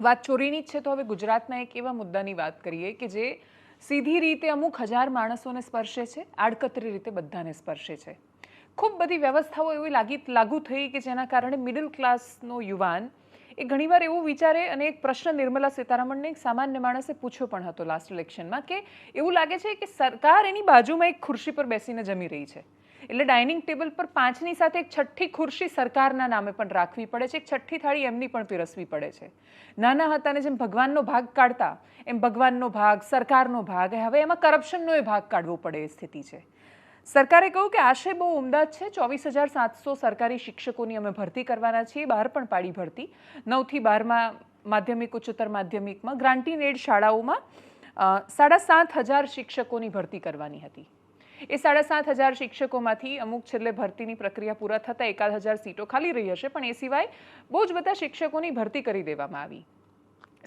વાત ચોરીની જ છે, તો હવે ગુજરાતના એક એવા મુદ્દાની વાત કરીએ કે જે સીધી રીતે અમુક હજાર માણસોને સ્પર્શે છે, આડકતરી રીતે બધાને સ્પર્શે છે. ખૂબ બધી વ્યવસ્થાઓ એવી લાગી, લાગુ થઈ કે જેના કારણે મિડલ ક્લાસનો યુવાન એ ઘણીવાર એવું વિચારે અને એક પ્રશ્ન નિર્મલા સીતારામનને એક સામાન્ય માણસે પૂછ્યો પણ હતો લાસ્ટ ઇલેક્શનમાં કે એવું લાગે છે કે સરકાર એની બાજુમાં એક ખુરશી પર બેસીને જમી રહી છે. એટલે ડાઇનિંગ ટેબલ પર પાંચની સાથે એક છઠ્ઠી ખુરશી સરકારના નામે પણ રાખવી પડે છે. એક છઠ્ઠી થાળી એમની પણ પીરસવી પડે છે. નાના હતાને જેમ ભગવાનનો ભાગ કાઢતા, એમ ભગવાનનો ભાગ, સરકારનો ભાગ હવે એમાં કરપ્શનનો એ ભાગ કાઢવો પડે એ સ્થિતિ છે. સરકારે કહ્યું કે આશય બહુ ઉમદા છે. ચોવીસ હજાર સાતસો સરકારી શિક્ષકોની અમે ભરતી કરવાના છીએ. બહાર પણ પાડી ભરતી. નવથી બારમાં માધ્યમિક, ઉચ્ચતર માધ્યમિકમાં ગ્રાન્ટીન એડ શાળાઓમાં સાડા સાત હજાર શિક્ષકોની ભરતી કરવાની હતી. એ સાડા સાત હજાર શિક્ષકોમાંથી અમુક છેલ્લે ભરતીની પ્રક્રિયા પૂરા થતાં એકાદ હજાર સીટો ખાલી રહી હશે, પણ એ સિવાય બહુ જ બધા શિક્ષકોની ભરતી કરી દેવામાં આવી.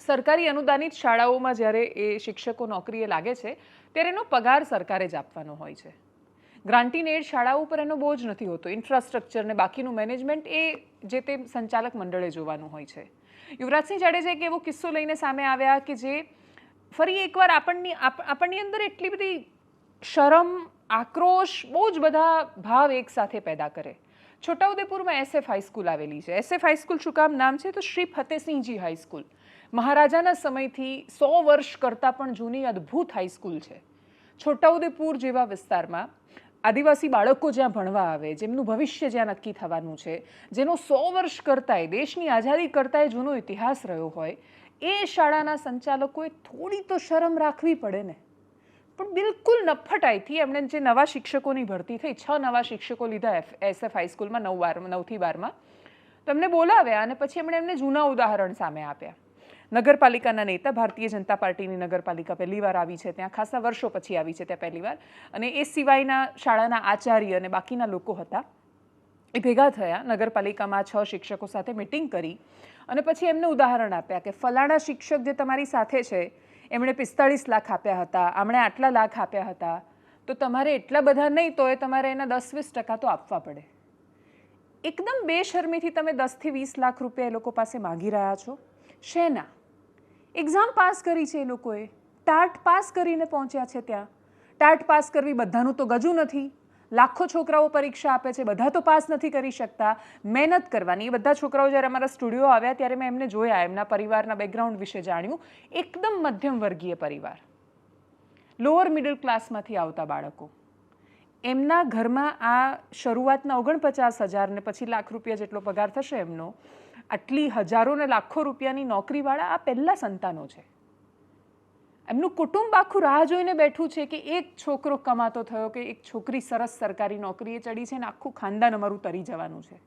સરકારી અનુદાનિત શાળાઓમાં જ્યારે એ શિક્ષકો નોકરીએ લાગે છે, ત્યારે એનો પગાર સરકારે જ આપવાનો હોય છે. ગ્રાન્ટીન એડ શાળાઓ ઉપર એનો બોજ નથી હોતો. ઇન્ફ્રાસ્ટ્રક્ચર ને બાકીનું મેનેજમેન્ટ એ જે તે સંચાલક મંડળે જોવાનું હોય છે. યુવરાજસિંહ જાડેજા એક એવો કિસ્સો લઈને સામે આવ્યા કે જે ફરી એકવાર આપણની આપણની અંદર એટલી બધી શરમ આક્રોશ બહુ જ બધા ભાવ એકસાથે પેદા કરે. છોટાઉદેપુરમાં એસએફ હાઈસ્કૂલ આવેલી છે. એસએફ હાઈસ્કૂલ શું કામ? નામ છે તો શ્રી ફતેસિંહજી હાઈસ્કૂલ મહારાજાના સમયથી સો વર્ષ કરતાં પણ જૂની અદ્ભુત હાઈસ્કૂલ છે. છોટાઉદેપુર જેવા વિસ્તારમાં આદિવાસી બાળકો જ્યાં ભણવા આવે, જેમનું ભવિષ્ય જ્યાં નક્કી થવાનું છે, જેનો સો વર્ષ કરતાંય, દેશની આઝાદી કરતાંય જૂનો ઇતિહાસ રહ્યો હોય, એ શાળાના સંચાલકોએ થોડી તો શરમ રાખવી પડે ને. પણ બિલકુલ નફટાઈથી એમણે જે નવા શિક્ષકોની ભરતી થઈ, છ નવા શિક્ષકો લીધા એફ એસએફ હાઈસ્કૂલમાં નવ બાર, નવથી બારમાં. તો એમને બોલાવ્યા અને પછી એમણે એમને જૂના ઉદાહરણ સામે આપ્યા. નગરપાલિકાના નેતા ભારતીય જનતા પાર્ટીની નગરપાલિકા પહેલીવાર આવી છે, ત્યાં ખાસા વર્ષો પછી આવી છે ત્યાં પહેલીવાર અને એ સિવાયના શાળાના આચાર્ય અને બાકીના લોકો હતા. એ ભેગા થયા, નગરપાલિકામાં છ શિક્ષકો સાથે મિટિંગ કરી અને પછી એમને ઉદાહરણ આપ્યા કે ફલાણા શિક્ષક જે તમારી સાથે છે એમણે પિસ્તાળીસ લાખ આપ્યા હતા, આમણે આટલા લાખ આપ્યા હતા. તો તમારે એટલા બધા નહીં તો એ તમારે એના દસ વીસ ટકા તો આપવા પડે. એકદમ બેશરમીથી તમે દસથી વીસ લાખ રૂપિયા એ લોકો પાસે માગી રહ્યા છો. શેના? એક્ઝામ પાસ કરી છે એ લોકોએ. ટાટ પાસ કરીને પહોંચ્યા છે ત્યાં. ટાટ પાસ કરવી બધાનું તો ગજું નથી. લાખો છોકરાઓ પરીક્ષા આપે છે, બધા તો પાસ નથી કરી શકતા. મહેનત કરવાની. એ બધા છોકરાઓ જ્યારે અમારા સ્ટુડિયો આવ્યા ત્યારે મેં એમને જોયા, એમના પરિવારના બેકગ્રાઉન્ડ વિશે જાણ્યું. એકદમ મધ્યમ વર્ગીય પરિવાર. લોઅર મિડલ ક્લાસમાંથી આવતા બાળકો. એમના ઘરમાં આ શરૂઆતના ઓગણપચાસ હજાર ને પછી લાખ રૂપિયા જેટલો પગાર થશે એમનો, આટલી હજારો ને લાખો રૂપિયાની નોકરીવાળા આ પહેલાં સંતાનો છે. એમનું કુટુંબ આખું રાહ જોઈને બેઠું છે કે એક છોકરો કમાતો થયો કે એક છોકરી સરસ સરકારી નોકરીએ ચડી છે ને આખું ખાનદાન અમારું તરી જવાનું છે.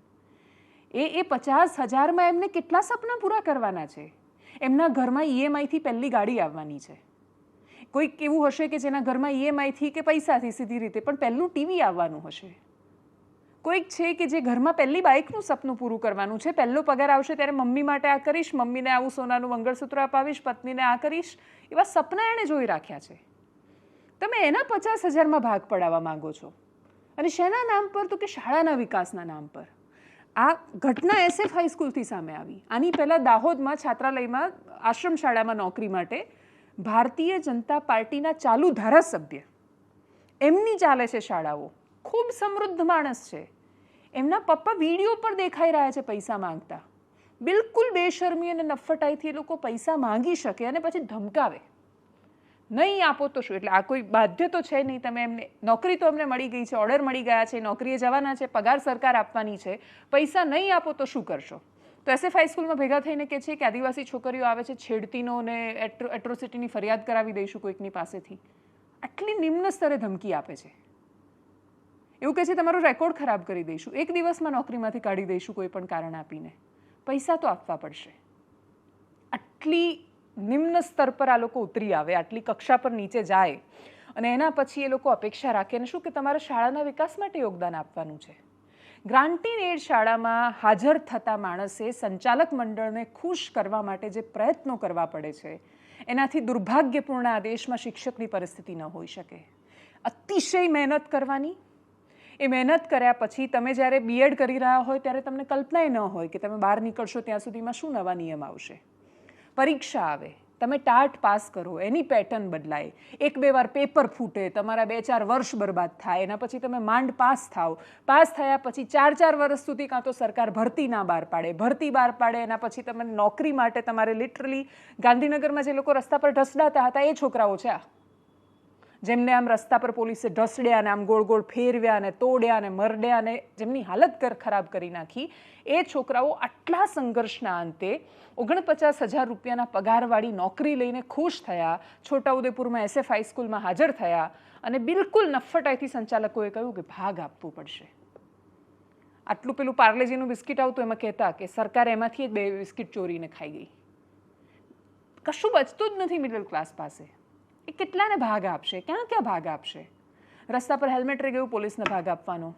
એ એ પચાસ હજારમાં એમને કેટલા સપના પૂરા કરવાના છે? એમના ઘરમાં ઈએમઆઈથી પહેલી ગાડી આવવાની છે. કોઈક એવું હશે કે જેના ઘરમાં ઈએમઆઈથી કે પૈસાથી સીધી રીતે, પણ પહેલું ટીવી આવવાનું હશે. કોઈક છે કે જે ઘરમાં પહેલી બાઇકનું સપનું પૂરું કરવાનું છે. પહેલો પગાર આવશે ત્યારે મમ્મી માટે આ કરીશ, મમ્મીને આવું સોનાનું મંગળસૂત્ર અપાવીશ, પત્નીને આ કરીશ. એવા સપના એણે જોઈ રાખ્યા છે. તમે એના પચાસ હજારમાં ભાગ પડાવવા માંગો છો. અને શેના નામ પર? તો કે શાળાના વિકાસના નામ પર. આ ઘટના એસએફ હાઈસ્કૂલથી સામે આવી. આની પહેલાં દાહોદમાં છાત્રાલયમાં આશ્રમ શાળામાં નોકરી માટે ભારતીય જનતા પાર્ટીના ચાલુ ધારાસભ્ય. એમની ચાલે છે શાળાઓ. ખૂબ સમૃદ્ધ માણસ છે. એમના પપ્પા વીડિયો પર દેખાઈ રહ્યા છે પૈસા માંગતા. બિલકુલ બેશરમી અને નફટાઈથી એ લોકો પૈસા માંગી શકે અને પછી ધમકાવે. નહીં આપો તો શું? એટલે આ કોઈ બાધ્ય તો છે નહીં. તમે એમને, નોકરી તો એમને મળી ગઈ છે, ઓર્ડર મળી ગયા છે, નોકરીએ જવાના છે, પગાર સરકાર આપવાની છે. પૈસા નહીં આપો તો શું કરશો? તો એસએફ હાઈસ્કૂલમાં ભેગા થઈને કે છે કે આદિવાસી છોકરીઓ આવે છે, છેડતીનો ને એટ્રો એટ્રોસિટીની ફરિયાદ કરાવી દઈશું કોઈકની પાસેથી. આટલી નિમ્ન સ્તરે ધમકી આપે છે. એવું કહે છે, તમારો રેકોર્ડ ખરાબ કરી દઈશું. એક દિવસમાં નોકરીમાંથી કાઢી દઈશું કોઈ પણ કારણ આપીને. પૈસા તો આપવા પડશે. આટલી નિમ્ન સ્તર પર આ લોકો ઉતરી આવે, આટલી કક્ષા પર નીચે જાય, અને એના પછી એ લોકો અપેક્ષા રાખે ને શું કે તમારે શાળાના વિકાસ માટે યોગદાન આપવાનું છે. ગ્રાન્ટીન એડ શાળામાં હાજર થતા માણસે સંચાલક મંડળને ખુશ કરવા માટે જે પ્રયત્નો કરવા પડે છે, એનાથી દુર્ભાગ્યપૂર્ણ આ દેશમાં શિક્ષકની પરિસ્થિતિ ન હોઈ શકે. અતિશય મહેનત કરવાની એ મહેનત કર્યા પછી તમે જ્યારે બીએડ કરી રહ્યા હોય ત્યારે તમને કલ્પનાય ન હોય કે તમે બહાર નીકળશો ત્યાં સુધીમાં શું નવા નિયમ આવશે. પરીક્ષા આવે, તમે ટાટ પાસ કરો, એની પેટર્ન બદલાય, એક બે વાર પેપર ફૂટે, તમારા બે ચાર વર્ષ બરબાદ થાય, એના પછી તમે માંડ પાસ થાઓ. પાસ થયા પછી ચાર ચાર વર્ષ સુધી કાં તો સરકાર ભરતી ના બહાર પાડે, ભરતી બહાર પાડે, એના પછી તમે નોકરી માટે તમારે લિટરલી ગાંધીનગરમાં જે લોકો રસ્તા પર ઢસડાતા હતા એ છોકરાઓ છે આ. જેમને આમ રસ્તા પર પોલીસે ઢસડ્યા અને આમ ગોળ ગોળ ફેરવ્યા અને તોડ્યા ને મરડ્યા ને જેમની હાલત કર ખરાબ કરી નાખી, એ છોકરાઓ આટલા સંઘર્ષના અંતે ઓગણપચાસ હજાર રૂપિયાના પગારવાળી નોકરી લઈને ખુશ થયા, છોટાઉદેપુરમાં એસએફ હાઈસ્કૂલમાં હાજર થયા અને બિલકુલ નફ્ફટાઈથી સંચાલકોએ કહ્યું કે ભાગ આપવું પડશે. આટલું પેલું પાર્લેજીનું બિસ્કિટ આવતું, એમાં કહેતા કે સરકાર એમાંથી જ બે બિસ્કિટ ચોરીને ખાઈ ગઈ. કશું બચતું જ નથી મિડલ ક્લાસ પાસે. એ કેટલાને ભાગ આપશે? ક્યાં ક્યાં ભાગ આપશે? રસ્તા પર હેલ્મેટ રહી ગયું, પોલીસને ભાગ આપવાનો.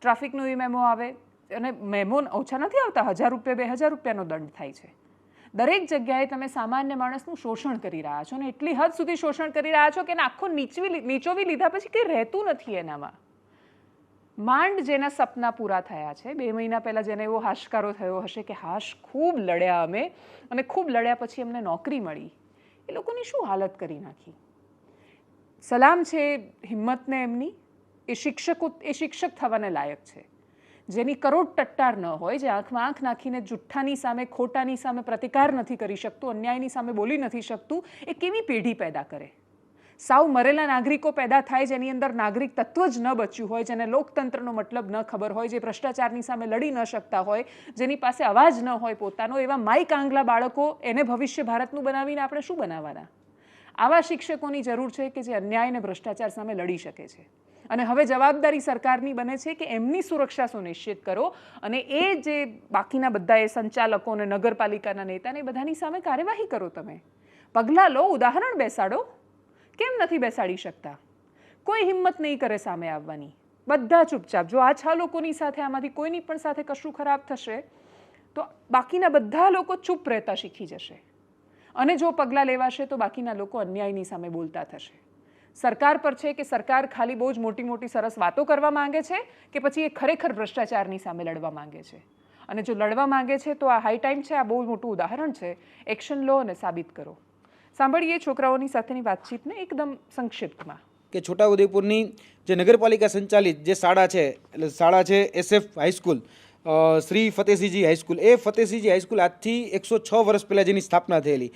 ટ્રાફિકનો એ મેમો આવે અને મેમો ઓછા નથી આવતા, હજાર રૂપિયા, બે હજાર રૂપિયાનો દંડ થાય છે. દરેક જગ્યાએ તમે સામાન્ય માણસનું શોષણ કરી રહ્યા છો અને એટલી હદ સુધી શોષણ કરી રહ્યા છો કે આખો નીચવી નીચોવી લીધા પછી કંઈ રહેતું નથી એનામાં. માંડ જેના સપના પૂરા થયા છે, બે મહિના પહેલાં જેને એવો હાશકારો થયો હશે કે, હાશ, ખૂબ લડ્યા અમે. અને ખૂબ લડ્યા પછી એમને નોકરી મળી. એ લોકોની શું હાલત કરી નાખી? સલામ છે હિંમતને એમની? એ શિક્ષકો, એ શિક્ષક થવાને લાયક છે. જેની કરોડ ટટ્ટાર ન હોય, જે આંખમાં આંખ નાખીને જુઠ્ઠાની સામે, ખોટાની સામે પ્રતિકાર નથી કરી શકતું, અન્યાયની સામે બોલી નથી શકતું, એ કેવી પેઢી પેદા કરે? સાવ મરેલા નાગરિકો પેદા થાય જેની અંદર નાગરિક તત્વ જ ન બચ્યું હોય, જેને લોકતંત્રનો મતલબ ન ખબર હોય, જે ભ્રષ્ટાચારની સામે લડી ન શકતા હોય, જેની પાસે અવાજ ન હોય પોતાનો, એવા માઈક આંગલા બાળકો એને ભવિષ્ય ભારતનું બનાવીને આપણે શું બનાવવાના આવા શિક્ષકોની જરૂર છે કે જે અન્યાય અને ભ્રષ્ટાચાર સામે લડી શકે છે. અને હવે જવાબદારી સરકારની બને છે કે એમની સુરક્ષા સુનિશ્ચિત કરો અને એ જે બાકીના બધા એ સંચાલકો અને નગરપાલિકાના નેતાને બધાની સામે કાર્યવાહી કરો તમે. પગલાં લો, ઉદાહરણ બેસાડો. કેમ નથી બેસાડી શકતા? કોઈ હિંમત નહીં કરે સામે આવવાની. બધા ચૂપચાપ. જો આ છ લોકોની સાથે આમાંથી કોઈની પણ સાથે કશું ખરાબ થશે, તો બાકીના બધા લોકો ચૂપ રહેતા શીખી જશે. અને જો પગલાં લેવાશે, તો બાકીના લોકો અન્યાયની સામે બોલતા થશે. સરકાર પર છે કે સરકાર ખાલી બહુ જ મોટી મોટી સરસ વાતો કરવા માંગે છે કે પછી એ ખરેખર ભ્રષ્ટાચારની સામે લડવા માંગે છે? અને જો લડવા માંગે છે, તો આ હાઈ ટાઈમ છે, આ બહુ મોટું ઉદાહરણ છે. એક્શન લો અને સાબિત કરો. સાંભળીએ છોકરાઓની સાથેની વાતચીતને એકદમ સંક્ષિપ્તમાં. કે છોટાઉદેપુરની જે નગરપાલિકા સંચાલિત જે શાળા છે, એટલે શાળા છે SF high school Shri Fatesinhji high school એ ફતેસિંહજી હાઈસ્કૂલ આજથી એકસો છ વર્ષ પહેલાં જેની સ્થાપના થયેલી.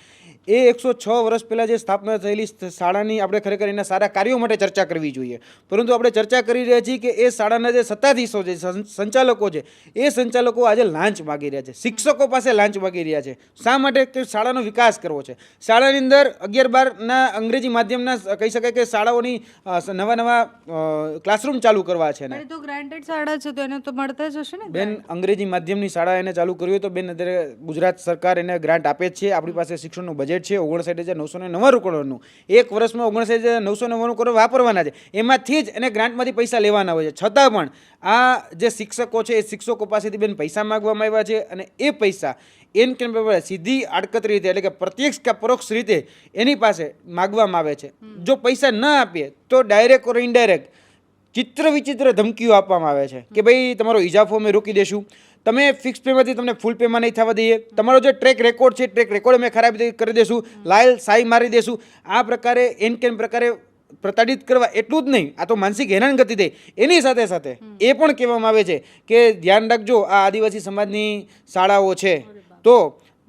એ એકસો છ વર્ષ પહેલાં જે સ્થાપના થયેલી શાળાની આપણે ખરેખર એના સારા કાર્યો માટે ચર્ચા કરવી જોઈએ. પરંતુ આપણે ચર્ચા કરી રહ્યા છીએ કે એ શાળાના જે સત્તાધીશો છે સંચાલકો છે એ સંચાલકો આજે લાંચ માગી રહ્યા છે. શિક્ષકો પાસે લાંચ માગી રહ્યા છે. શા માટે કે શાળાનો વિકાસ કરવો છે? શાળાની અંદર અગિયાર બારના અંગ્રેજી માધ્યમના કહી શકાય કે શાળાઓની નવા નવા ક્લાસરૂમ ચાલુ કરવા છે ને. તો ગ્રાન્ટેડ શાળા છે તો એને તો મળતા જ હશે ને બેન અંગ્રેજી માધ્યમની શાળા એને ચાલુ કરવી હોય તો બેન અત્યારે ગુજરાત સરકાર એને ગ્રાન્ટ આપે છે. આપણી પાસે શિક્ષણનું બજેટ છે ઓગણસાઠ હજાર નવસો ને નવ્વાણું કરોડનું. એક વર્ષમાં ઓગણસાઠ હજાર નવસો નવ્વાણું કરોડ વાપરવાના છે. એમાંથી જ એને ગ્રાન્ટમાંથી પૈસા લેવાના હોય છે. છતાં પણ આ જે શિક્ષકો છે એ શિક્ષકો પાસેથી બેન પૈસા માગવામાં આવ્યા છે અને એ પૈસા એન કેમ સીધી આડકતરી રીતે એટલે કે પ્રત્યક્ષ કે પરોક્ષ રીતે એની પાસે માગવામાં આવે છે. જો પૈસા ન આપીએ તો ડાયરેક્ટ ઓર ઇનડાયરેક્ટ ચિત્ર વિચિત્ર ધમકીઓ આપવામાં આવે છે કે ભાઈ તમારો ઇજાફો અમે રોકી દેશું. તમે ફિક્સ પેમાંથી તમને ફૂલ પેમાં નહીં થવા દઈએ. તમારો જે ટ્રેક રેકોર્ડ છે ટ્રેક રેકોર્ડ અમે ખરાબ કરી દેશું. લાયલ સાઈ મારી દેશું. આ પ્રકારે, એન કેન પ્રકારે પ્રતાડિત કરવા એટલું જ નહીં. આ તો માનસિક હેરાનગતિ થઈ એની સાથે સાથે એ પણ કહેવામાં આવે છે કે ધ્યાન રાખજો, આ આદિવાસી સમાજની શાળાઓ છે. તો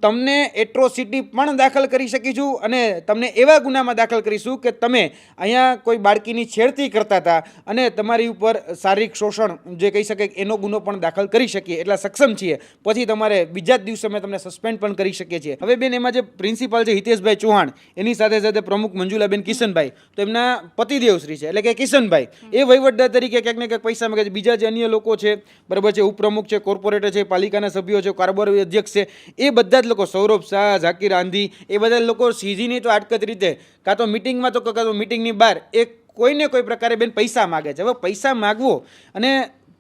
તમને એટ્રોસિટી પણ દાખલ કરી શકીશું અને તમને એવા ગુનામાં દાખલ કરીશું કે તમે અહીંયા કોઈ બાળકીની છેડતી કરતા હતા અને તમારી ઉપર શારીરિક શોષણ જે કહી શકે એનો ગુનો પણ દાખલ કરી શકીએ એટલા સક્ષમ છીએ. પછી તમારે બીજા જ દિવસે અમે તમને સસ્પેન્ડ પણ કરી શકીએ છીએ. હવે બેન, એમાં જે પ્રિન્સિપાલ છે હિતેશભાઈ ચૌહાણ, એની સાથે સાથે પ્રમુખ મંજુલાબેન કિશનભાઈ, તો એમના પતિદેવશ્રી છે, એટલે કે કિશનભાઈ. એ વહીવટદાર તરીકે ક્યાંક ને ક્યાંક પૈસા માગે છે. બીજા જે અન્ય લોકો છે, બરાબર છે, ઉપપ્રમુખ છે કોર્પોરેટર છે, પાલિકાના સભ્યો છે, કારોબારી અધ્યક્ષ છે, એ બધા જ લોકો સૌરભ શાહ ઝાકીર આંધી એ બધા લોકો સીધી તો આટકત રીતે કાં તો મિટિંગમાં તો કાં તો મિટિંગની બહાર એ કોઈને કોઈ પ્રકારે બેન પૈસા માગે છે. હવે પૈસા માગવો અને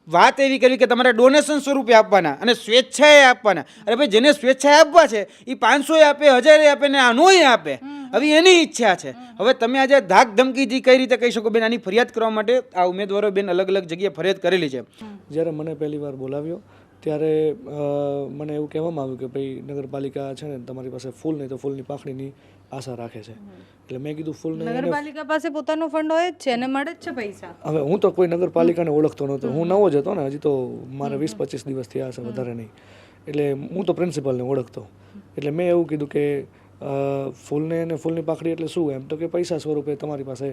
વાત એવી કરવી કે તમારે ડોનેશન સ્વરૂપે આપવાના અને સ્વેચ્છાએ આપવાના. અરે ભાઈ જેને સ્વેચ્છાએ આપવા છે એ પાંચસો આપે હજારે આપે ને આનોય નોય આપે. હવે એની ઈચ્છા છે. હવે તમે આજે ધાક ધમકીથી કઈ રીતે કહી શકો બેન? આની ફરિયાદ કરવા માટે આ ઉમેદવારો બેન અલગ અલગ જગ્યાએ ફરિયાદ કરેલી છે. જ્યારે મને પહેલી વાર બોલાવ્યો ત્યારે મને એવું કહેવામાં આવ્યું કે ભાઈ નગરપાલિકા છે ને તમારી પાસે ફૂલ નહીં તો ફૂલની પાંખડીની આશા રાખે છે. એટલે મેં કીધું ફૂલ નગરપાલિકા પાસે પોતાનો ફંડ હોય જ છે અને મળે જ છે પૈસા. હવે હું તો કોઈ નગરપાલિકાને ઓળખતો નહોતો. હું નવો જ હતો ને હજી તો મારે વીસ પચીસ દિવસ થયા હશે વધારે નહીં. એટલે હું તો પ્રિન્સિપલને ઓળખતો. એટલે મેં એવું કીધું કે ફૂલને અને ફૂલની પાખડી એટલે શું? એમ તો કે પૈસા સ્વરૂપે તમારી પાસે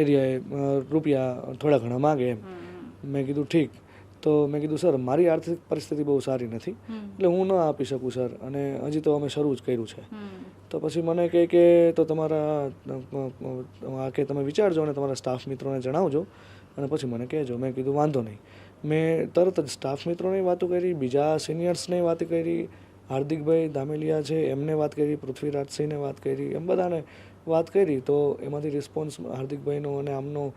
એરિયાએ રૂપિયા થોડા ઘણા માગે એમ. મેં કીધું ઠીક. તો મેં કીધું સર મારી આર્થિક પરિસ્થિતિ બહુ સારી નથી એટલે હું ન આપી શકું સર. અને હજી તો અમે શરૂ જ કર્યું છે. તો પછી મને કહે કે તો તમારા આ કે તમે વિચારજો અને તમારા સ્ટાફ મિત્રોને જણાવજો. અને પછી મને કહેજો. મેં કીધું વાંધો નહીં. મેં તરત જ સ્ટાફ મિત્રોની વાતો કરી બીજા સિનિયર્સને વાત કરી હાર્દિકભાઈ દામેલિયા છે એમને વાત કરી પૃથ્વીરાજસિંહને વાત કરી એમ બધાને વાત કરી. તો એમાંથી રિસ્પોન્સ હાર્દિકભાઈનો અને આમનો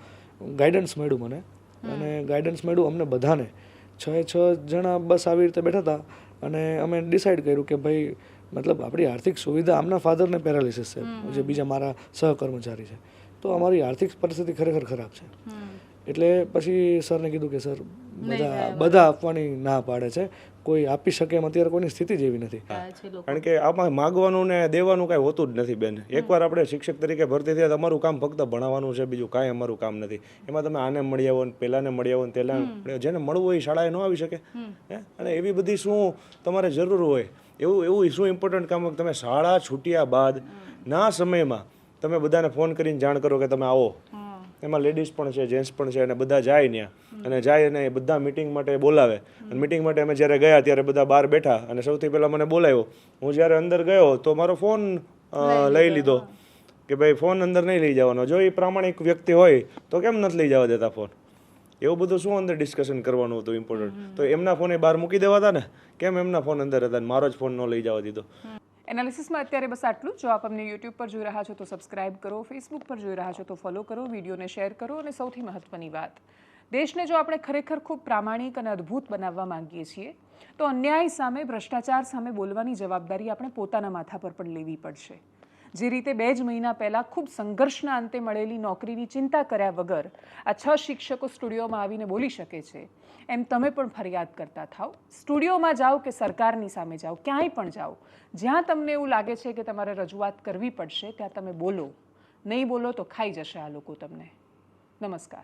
ગાઈડન્સ મળ્યું મને. અને ગાઈડન્સ મળ્યું અમને બધાને. છ એ છ જણા બસ આવી રીતે બેઠા હતા અને અમે ડિસાઈડ કર્યું કે ભાઈ મતલબ આપણી આર્થિક સુવિધા આમના ફાધરને પેરાલિસિસ છે જે બીજા મારા સહકર્મચારી છે. તો અમારી આર્થિક પરિસ્થિતિ ખરેખર ખરાબ છે. એટલે પછી સરને કીધું કે સર બધા બધા આપવાની ના પાડે છે. કોઈ આપી શકે એમ અત્યારે કોઈની સ્થિતિ જેવી નથી. કારણ કે આમાં માગવાનું ને દેવાનું કાંઈ હોતું જ નથી બેન. એકવાર આપણે શિક્ષક તરીકે ભરતી થયા તમારું કામ ફક્ત ભણાવવાનું છે બીજું કાંઈ અમારું કામ નથી. એમાં તમે આને મળી આવો ને પેલાને મળી આવો ને તેલા જેને મળવું હોય એ શાળાએ ન આવી શકે. હે? અને એવી બધી શું તમારે જરૂર હોય? એવું એવું શું ઇમ્પોર્ટન્ટ કામ તમે શાળા છૂટ્યા બાદ ના સમયમાં તમે બધાને ફોન કરીને જાણ કરો કે તમે આવો. એમાં લેડીઝ પણ છે જેન્ટ્સ પણ છે અને બધા જાય ત્યાં અને જાય અને બધા મિટિંગ માટે બોલાવે. અને મિટિંગ માટે અમે જ્યારે ગયા ત્યારે બધા બહાર બેઠા. અને સૌથી પહેલાં મને બોલાવ્યો. હું જ્યારે અંદર ગયો તો મારો ફોન લઈ લીધો કે ભાઈ ફોન અંદર નહીં લઈ જવાનો. જો એ પ્રામાણિક વ્યક્તિ હોય તો કેમ નથી લઈ જવા દેતા ફોન એવું બધું શું અંદર ડિસ્કશન કરવાનું હતું ઇમ્પોર્ટન્ટ તો એમના ફોન એ બહાર મૂકી દેવાતા ને? કેમ એમના ફોન અંદર હતા મારો જ ફોન ન લઈ જવા દીધો. એનાલિસિસમાં અત્યારે બસ આટલું જો. આપ અમને યુટ્યુબ પર જોઈ રહ્યા છો તો સબસ્ક્રાઇબ કરો ફેસબુક પર જોઈ રહ્યા છો તો ફોલો કરો વિડીયોને શેર કરો અને સૌથી મહત્વની વાત, દેશને જો આપણે ખરેખર ખૂબ પ્રામાણિક અને અદ્ભુત બનાવવા માંગીએ છીએ, તો અન્યાય સામે, ભ્રષ્ટાચાર સામે બોલવાની જવાબદારી આપણે પોતાના માથા પર પણ લેવી પડશે. જે રીતે બે જ મહિના પહેલાં ખૂબ સંઘર્ષના અંતે મળેલી નોકરીની ચિંતા કર્યા વગર આ છ શિક્ષકો સ્ટુડિયોમાં આવીને બોલી શકે છે. એમ તમે પણ ફરિયાદ કરતા થાઓ. સ્ટુડિયોમાં જાઓ કે સરકારની સામે જાઓ? ક્યાંય પણ જાઓ. જ્યાં તમને એવું લાગે છે કે તમારે રજૂઆત કરવી પડશે, ત્યાં તમે બોલો. નહીં બોલો તો ખાઈ જશે આ લોકો તમને. નમસ્કાર.